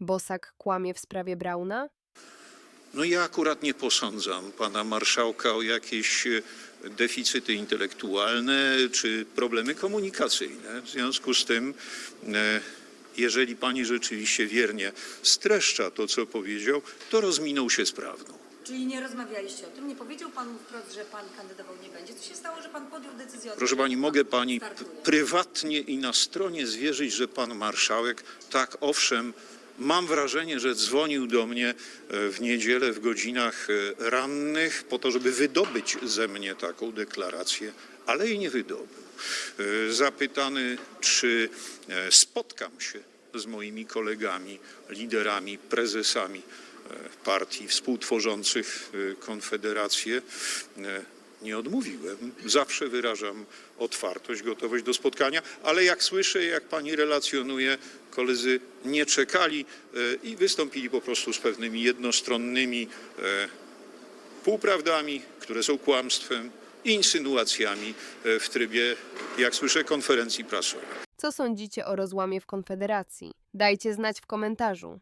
Bosak kłamie w sprawie Brauna? No ja akurat nie posądzam pana marszałka o jakieś e, deficyty intelektualne czy problemy komunikacyjne. W związku z tym, e, jeżeli pani rzeczywiście wiernie streszcza to, co powiedział, to rozminął się z prawdą. Czyli nie rozmawialiście o tym, nie powiedział pan wprost, że pan kandydował nie będzie. Co się stało, że pan podjął decyzję o tym, Proszę pani, pan mogę pani startuje? prywatnie i na stronie zwierzyć, że pan marszałek, tak owszem, mam wrażenie, że dzwonił do mnie e, w niedzielę w godzinach e, rannych po to, żeby wydobyć ze mnie taką deklarację, ale jej nie wydobył. E, Zapytany, czy spotkam się z moimi kolegami, liderami, prezesami partii współtworzących Konfederację, nie odmówiłem. Zawsze wyrażam otwartość, gotowość do spotkania, ale jak słyszę, jak pani relacjonuje, koledzy nie czekali e, i wystąpili po prostu z pewnymi jednostronnymi e, półprawdami, które są kłamstwem, insynuacjami e, w trybie, jak słyszę, konferencji prasowej. Co sądzicie o rozłamie w Konfederacji? Dajcie znać w komentarzu.